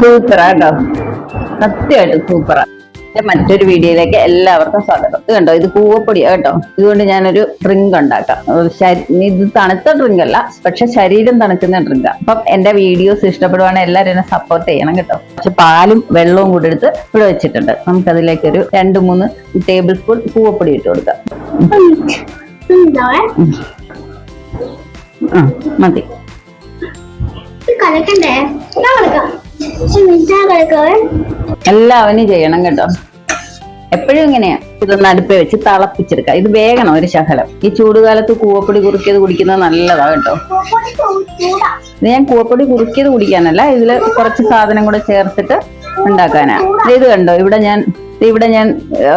സൂപ്പറാ കേട്ടോ. സത്യമായിട്ട് സൂപ്പറാ. മറ്റൊരു വീഡിയോയിലേക്ക് എല്ലാവർക്കും സ്വാഗതം. ഇത് കണ്ടോ ഇത് കൂവപ്പൊടിയാ കേട്ടോ. ഇതുകൊണ്ട് ഞാനൊരു ഡ്രിങ്ക് ഉണ്ടാക്കാം. ഇത് തണുത്ത ഡ്രിങ്ക് അല്ല പക്ഷെ ശരീരം തണുക്കുന്ന ഡ്രിങ്ക്. അപ്പം എന്റെ വീഡിയോസ് ഇഷ്ടപ്പെടുവാണെങ്കിൽ എല്ലാവരും എന്നെ സപ്പോർട്ട് ചെയ്യണം കേട്ടോ. പക്ഷെ പാലും വെള്ളവും കൂടി എടുത്ത് ഇവിടെ വെച്ചിട്ടുണ്ട്. നമുക്ക് അതിലേക്ക് ഒരു രണ്ട് മൂന്ന് ടേബിൾ സ്പൂൺ കൂവപ്പൊടി ഇട്ട് കൊടുക്കാം. ആ മതി. കലക്കണ്ടേ? എല്ലാവരും ചെയ്യണം കേട്ടോ. എപ്പോഴും ഇങ്ങനെയാ. ഇതൊന്ന് അടുപ്പേ വെച്ച് തിളപ്പിച്ചെടുക്കുക. ഇത് വേഗണം ഒരു ശകലം. ഈ ചൂടുകാലത്ത് കൂവപ്പൊടി കുറുക്കിയത് കുടിക്കുന്നത് നല്ലതാ കേട്ടോ. ഇത് ഞാൻ കൂവപ്പൊടി കുറുക്കിയത് കുടിക്കാനല്ല ഇതിൽ കുറച്ച് സാധനം കൂടെ ചേർത്തിട്ട് ഉണ്ടാക്കാനാ. ഇത് കണ്ടോ ഇവിടെ ഞാൻ ഇവിടെ ഞാൻ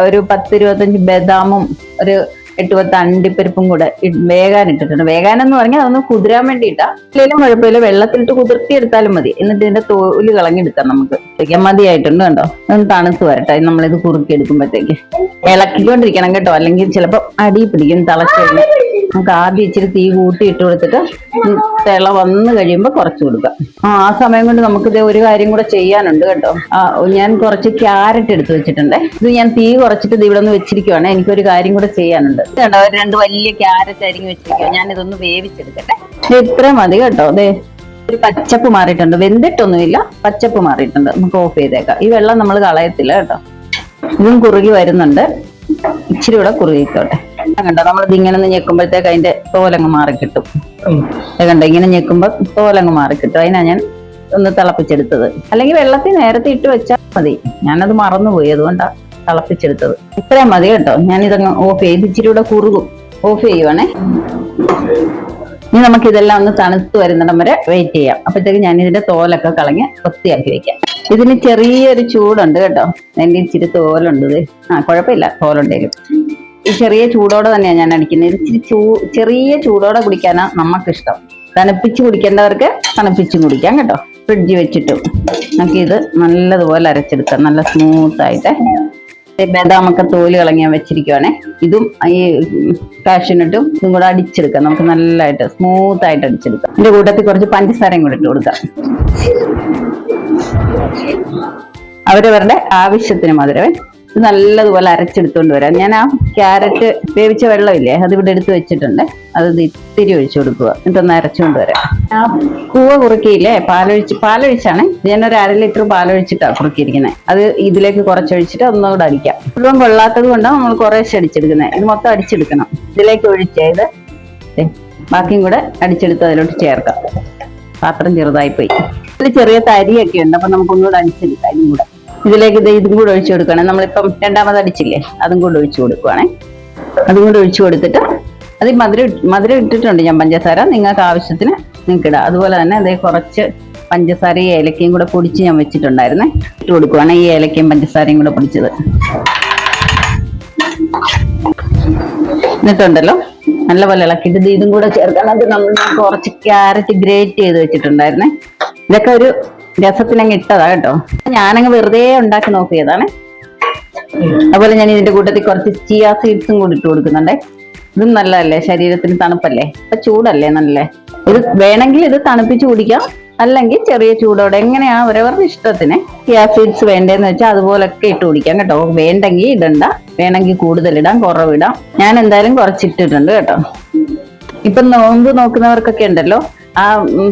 ഒരു പത്ത് ഇരുപത്തഞ്ച് ബദാമും ഒരു എട്ട് പത്ത് അണ്ടിപ്പരിപ്പും കൂടെ വേഗാൻ ഇട്ടിട്ടുണ്ട്. വേകാൻ എന്ന് പറഞ്ഞാൽ അതൊന്ന് കുതിരാൻ വേണ്ടിയിട്ടാ. ഇല്ലെങ്കിലും കുഴപ്പമില്ല. വെള്ളത്തിലിട്ട് കുതിർത്തി എടുത്താലും മതി. എന്നിട്ട് ഇതിന്റെ തോൽ കളഞ്ഞെടുക്കാം നമുക്ക്. മതിയായിട്ടുണ്ട് കണ്ടോ ഒന്ന് തണുത്ത് വരട്ടെ. നമ്മളിത് കുറുക്കി എടുക്കുമ്പോഴത്തേക്ക്. ഇളക്കിക്കൊണ്ടിരിക്കണം കേട്ടോ. അല്ലെങ്കിൽ ചിലപ്പോ അടി പിടിക്കും തളച്ചു നമുക്ക് ആദ്യം ഇച്ചിരി തീ കൂട്ടി ഇട്ട് കൊടുത്തിട്ട് തിള വന്ന് കഴിയുമ്പോൾ കുറച്ച് കൊടുക്കാം. ആ ആ സമയം കൊണ്ട് നമുക്ക് ഇത് ഒരു കാര്യം കൂടെ ചെയ്യാനുണ്ട് കേട്ടോ. ആ ഞാൻ കുറച്ച് ക്യാരറ്റ് എടുത്ത് വെച്ചിട്ടുണ്ട്. ഇത് ഞാൻ തീ കുറച്ചിട്ട് ഇത് ഇവിടെ നിന്ന് വെച്ചിരിക്കുവാണ്. എനിക്കൊരു കാര്യം കൂടെ ചെയ്യാനുണ്ട്. കേട്ടോ ഒരു രണ്ട് വലിയ ക്യാരറ്റ് അരിഞ്ഞ് വെച്ചിരിക്കുക ഞാൻ ഇതൊന്ന് വേവിച്ചെടുക്കട്ടെ. ഇത്ര മതി കേട്ടോ. അതെ ഒരു പച്ചപ്പ് മാറിയിട്ടുണ്ട്. വെന്തിട്ടൊന്നുമില്ല. പച്ചപ്പ് മാറിയിട്ടുണ്ട്. നമുക്ക് ഓഫ് ചെയ്തേക്കാം. ഈ വെള്ളം നമ്മൾ കളയത്തില്ല കേട്ടോ. ഇതും കുറുകി വരുന്നുണ്ട്. ഇച്ചിരി കൂടെ കുറുകിക്കോട്ടെ. കണ്ടോ? നമ്മളിത് ഇങ്ങനെ ഒന്ന് ഞെക്കുമ്പോഴത്തേക്ക് അതിന്റെ തോലങ്ങ് മാറി കിട്ടും. കണ്ടോ ഇങ്ങനെ ഞെക്കുമ്പോ തോലങ്ങ് മാറി കിട്ടും. അതിനാ ഞാൻ ഒന്ന് തിളപ്പിച്ചെടുത്തത്. അല്ലെങ്കിൽ വെള്ളത്തിൽ നേരത്തെ ഇട്ട് വെച്ചാൽ മതി. ഞാനത് മറന്നുപോയി അതുകൊണ്ടാ തിളപ്പിച്ചെടുത്തത്. ഇത്രയും മതി കേട്ടോ. ഞാൻ ഇതങ്ങ് ഓഫ് ചെയ്ത് ഇച്ചിരി കൂടെ കുറുകും. ഓഫ് ചെയ്യുവാണേ. ഇനി നമുക്ക് ഇതെല്ലാം ഒന്ന് തണുത്ത് വരുന്നിടം വരെ വെയിറ്റ് ചെയ്യാം. അപ്പോഴത്തേക്ക് ഞാൻ ഇതിന്റെ തോലൊക്കെ കളഞ്ഞ് വൃത്തിയാക്കി വെക്കാം. ഇതിന് ചെറിയൊരു ചൂടുണ്ട് കേട്ടോ. എന്റെ ഇച്ചിരി തോലുണ്ട് ആ കുഴപ്പമില്ല. തോലുണ്ടെങ്കിലും. ചെറിയ ചൂടോടെ തന്നെയാണ് ഞാൻ അടിക്കുന്നത് ഇച്ചിരി ചൂ ചെറിയ ചൂടോടെ കുടിക്കാനാണ് നമുക്കിഷ്ടം തണുപ്പിച്ച് കുടിക്കേണ്ടവർക്ക് തണുപ്പിച്ചും കുടിക്കാം കേട്ടോ. ഫ്രിഡ്ജ് വെച്ചിട്ടും. നമുക്കിത് നല്ലതുപോലെ അരച്ചെടുക്കാം. നല്ല സ്മൂത്തായിട്ട്. ബദാമൊക്കെ തോൽ കളഞ്ഞാൻ വെച്ചിരിക്കുവാണേ. ഇതും ഈ കാഷ്യൂനട്ടും ഇതും കൂടെ അടിച്ചെടുക്കാം. നമുക്ക് നല്ലതായിട്ട് സ്മൂത്ത് ആയിട്ട് അടിച്ചെടുക്കാം. എന്റെ കൂട്ടത്തിൽ കുറച്ച് പഞ്ചസാരയും കൂടെ ഇട്ട് കൊടുക്കാം. അവരവരുടെ ആവശ്യത്തിന് മധുരവേ ഇത് നല്ലതുപോലെ അരച്ചെടുത്തുകൊണ്ട് വരാം. ഞാൻ ആ ക്യാരറ്റ് വേവിച്ച വെള്ളമില്ലേ അത് ഇവിടെ എടുത്ത് വെച്ചിട്ടുണ്ട്. അത് ഇത്തിരി ഒഴിച്ചു കൊടുക്കുക. എന്നിട്ടൊന്ന് അരച്ചുകൊണ്ട് വരാം. ആ കൂവ കുറുക്കിയില്ലേ പാലൊഴിച്ച് പാലൊഴിച്ചാണ്. ഞാൻ ഒരു അര ലിറ്റർ പാലൊഴിച്ചിട്ടാണ് കുറുക്കിയിരിക്കുന്നത്. അത് ഇതിലേക്ക് കുറച്ചൊഴിച്ചിട്ട് ഒന്നുകൂടെ അടിക്കാം. മുഴുവൻ കൊള്ളാത്തത് കൊണ്ടാണ് നമ്മൾ കുറേശ്ശെ അടിച്ചെടുക്കുന്നത്. ഇത് മൊത്തം അടിച്ചെടുക്കണം. ഇതിലേക്ക് ഒഴിച്ചത് ബാക്കിയും കൂടെ അടിച്ചെടുത്ത് അതിലോട്ട് ചേർക്കാം. പാത്രം ചെറുതായിപ്പോയി. ഇതിൽ ചെറിയ തരിയൊക്കെ ഉണ്ട് അപ്പൊ നമുക്കൊന്നുകൂടെ അടിച്ചെടുക്കാം. ഇതും കൂടെ. ഇതിലേക്ക് ഇത് ഇതും കൂടെ ഒഴിച്ചു കൊടുക്കണം നമ്മളിപ്പം രണ്ടാമത് അടിച്ചില്ലേ? അതും കൂടെ ഒഴിച്ചു കൊടുക്കുവാണേ. അതും കൂടെ ഒഴിച്ചു കൊടുത്തിട്ട് അത് മധുര മധുരം ഇട്ടിട്ടുണ്ട് ഞാൻ പഞ്ചസാര. നിങ്ങൾക്ക് ആവശ്യത്തിന് നിങ്ങൾക്ക് ഇടാം. അതുപോലെ തന്നെ അതേ കുറച്ച് പഞ്ചസാരയും ഏലക്കയും കൂടെ പൊടിച്ച് ഞാൻ വെച്ചിട്ടുണ്ടായിരുന്നേ. ഇട്ട് കൊടുക്കുവാണ് ഈ ഏലക്കയും പഞ്ചസാരയും കൂടെ പൊടിച്ചത്. എന്നിട്ടുണ്ടല്ലോ? നല്ലപോലെ ഇളക്കിയിട്ട് ഇതും കൂടെ ചേർക്കണം. അത് നമ്മൾ കുറച്ച് ക്യാരറ്റ് ഗ്രേറ്റ് ചെയ്ത് വെച്ചിട്ടുണ്ടായിരുന്നേ. ഇതൊക്കെ ഒരു രസത്തിനങ്ങ് ഇട്ടതാ കേട്ടോ. ഞാനങ്ങ് വെറുതെ ഉണ്ടാക്കി നോക്കിയതാണ്. അതുപോലെ ഞാൻ ഇതിന്റെ കൂട്ടത്തിൽ കുറച്ച് ചിയ സീഡ്സും കൂടി ഇട്ട് കൊടുക്കുന്നുണ്ടേ. ഇതും നല്ലതല്ലേ? ശരീരത്തിന് തണുപ്പല്ലേ? അപ്പൊ ചൂടല്ലേ നല്ലേ? ഇത് വേണമെങ്കിൽ ഇത് തണുപ്പിച്ച് കുടിക്കാം. അല്ലെങ്കിൽ ചെറിയ ചൂടോടെ എങ്ങനെയാ അവരവരുടെ ഇഷ്ടത്തിന് ചിയാ സീഡ്സ് വേണ്ടതെന്ന് വെച്ചാൽ അതുപോലൊക്കെ ഇട്ട് കുടിക്കാം കേട്ടോ. വേണ്ടെങ്കിൽ ഇടണ്ട. വേണമെങ്കിൽ കൂടുതൽ ഇടാം കുറവിടാം ഞാൻ എന്തായാലും കുറച്ചിട്ടിട്ടുണ്ട് കേട്ടോ. ഇപ്പൊ നോമ്പ് നോക്കുന്നവർക്കൊക്കെ ഉണ്ടല്ലോ. ആ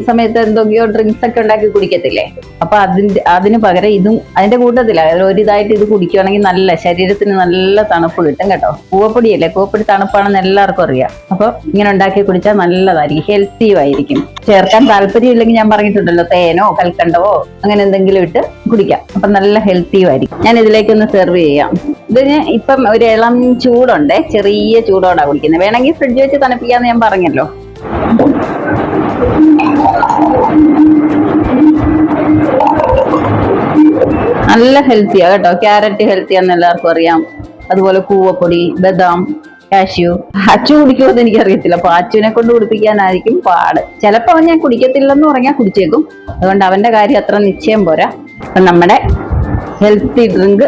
സമയത്ത് എന്തൊക്കെയോ ഡ്രിങ്ക്സ് ഒക്കെ ഉണ്ടാക്കി കുടിക്കത്തില്ലേ? അപ്പൊ അതിന്റെ അതിന് പകരം ഇതും അതിന്റെ കൂട്ടത്തില്ല ഒരു ഇതായിട്ട് ഇത് കുടിക്കുകയാണെങ്കിൽ നല്ല ശരീരത്തിന് നല്ല തണുപ്പ് കിട്ടും കേട്ടോ. കൂവപ്പൊടിയല്ലേ കൂവപ്പൊടി തണുപ്പാണെന്ന് എല്ലാവർക്കും അറിയാം. അപ്പൊ ഇങ്ങനെ ഉണ്ടാക്കി കുടിച്ചാൽ നല്ലതായിരിക്കും. ഹെൽത്തിയും ആയിരിക്കും. ചേർക്കാൻ താല്പര്യമില്ലെങ്കിൽ ഞാൻ പറഞ്ഞിട്ടുണ്ടല്ലോ തേനോ കൽക്കണ്ടവോ അങ്ങനെ എന്തെങ്കിലും ഇട്ട് കുടിക്കാം. അപ്പൊ നല്ല ഹെൽത്തിയും ആയിരിക്കും. ഞാൻ ഇതിലേക്കൊന്ന് സെർവ് ചെയ്യാം. ഇതിന് ഇപ്പം ഒരു ഇളം ചൂടുണ്ട് ചെറിയ ചൂടോടാ കുടിക്കുന്നത്. വേണമെങ്കിൽ ഫ്രിഡ്ജ് വെച്ച് തണുപ്പിക്കാന്ന് ഞാൻ പറഞ്ഞല്ലോ. നല്ല ഹെൽത്തിയാ കേട്ടോ. ക്യാരറ്റ് ഹെൽത്തിയാന്ന് എല്ലാവർക്കും അറിയാം. അതുപോലെ കൂവപ്പൊടി ബദാം കാഷ്യൂ അച്ചു കുടിക്കുമെന്ന് എനിക്കറിയത്തില്ല. അപ്പൊ അച്ചുവിനെ കൊണ്ട് കുടിപ്പിക്കാനായിരിക്കും പാട്. ചിലപ്പോ അവൻ ഞാൻ കുടിക്കത്തില്ലെന്ന് പറഞ്ഞാൽ കുടിച്ചേക്കും. അതുകൊണ്ട് അവന്റെ കാര്യം അത്ര നിശ്ചയം പോരാ. അപ്പൊ നമ്മുടെ ഹെൽത്തി ഡ്രിങ്ക്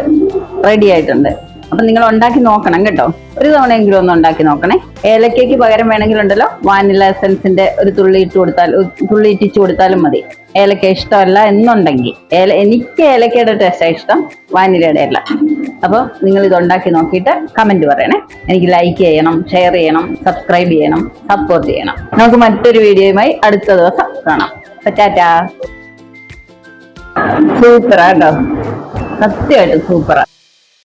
റെഡി ആയിട്ടുണ്ട്. അപ്പൊ നിങ്ങൾ ഉണ്ടാക്കി നോക്കണം കേട്ടോ. ഒരു തവണയെങ്കിലും ഒന്ന് ഉണ്ടാക്കി നോക്കണേ. ഏലക്കയ്ക്ക് പകരം വേണമെങ്കിലുണ്ടല്ലോ. വാനില എസൻസിന്റെ ഒരു തുള്ളി ഇട്ട് കൊടുത്താൽ തുള്ളി ഇറ്റിച്ചു കൊടുത്താലും മതി. ഏലക്ക ഇഷ്ടമല്ല എന്നുണ്ടെങ്കിൽ. ഏല എനിക്ക് ഏലക്കയുടെ ടേസ്റ്റാണ് ഇഷ്ടം വാനിലയുടെ അല്ല. അപ്പോൾ നിങ്ങൾ ഇത് ഉണ്ടാക്കി നോക്കിയിട്ട് കമന്റ് പറയണേ. എനിക്ക് ലൈക്ക് ചെയ്യണം ഷെയർ ചെയ്യണം സബ്സ്ക്രൈബ് ചെയ്യണം സപ്പോർട്ട് ചെയ്യണം. നമുക്ക് മറ്റൊരു വീഡിയോയുമായി അടുത്ത ദിവസം കാണാം. ടാറ്റാ. സൂപ്പറാ കേട്ടോ. സത്യമായിട്ട് സൂപ്പറാ.